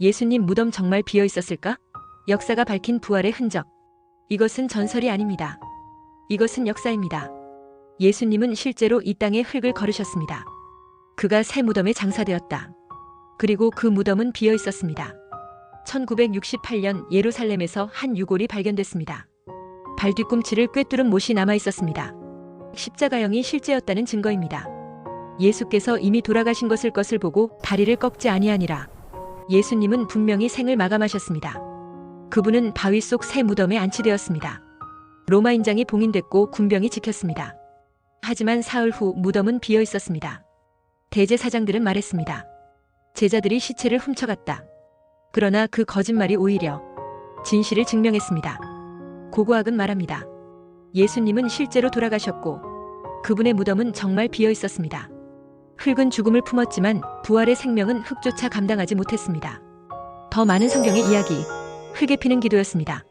예수님 무덤 정말 비어 있었을까? 역사가 밝힌 부활의 흔적. 이것은 전설이 아닙니다. 이것은 역사입니다. 예수님은 실제로 이 땅에 흙을 걸으셨습니다. 그가 새 무덤에 장사되었다. 그리고 그 무덤은 비어 있었습니다. 1968년 예루살렘에서 한 유골이 발견됐습니다. 발 뒤꿈치를 꿰뚫은 못이 남아 있었습니다. 십자가형이 실제였다는 증거입니다. 예수께서 이미 돌아가신 것을 것을 보고 다리를 꺾지 아니하니라. 예수님은 분명히 생을 마감하셨습니다. 그분은 바위 속 새 무덤에 안치되었습니다. 로마인장이 봉인됐고 군병이 지켰습니다. 하지만 사흘 후 무덤은 비어 있었습니다. 대제사장들은 말했습니다. 제자들이 시체를 훔쳐갔다. 그러나 그 거짓말이 오히려 진실을 증명했습니다. 고고학은 말합니다. 예수님은 실제로 돌아가셨고 그분의 무덤은 정말 비어 있었습니다. 흙은 죽음을 품었지만 부활의 생명은 흙조차 감당하지 못했습니다. 더 많은 성경의 이야기, 흙에 피는 기도였습니다.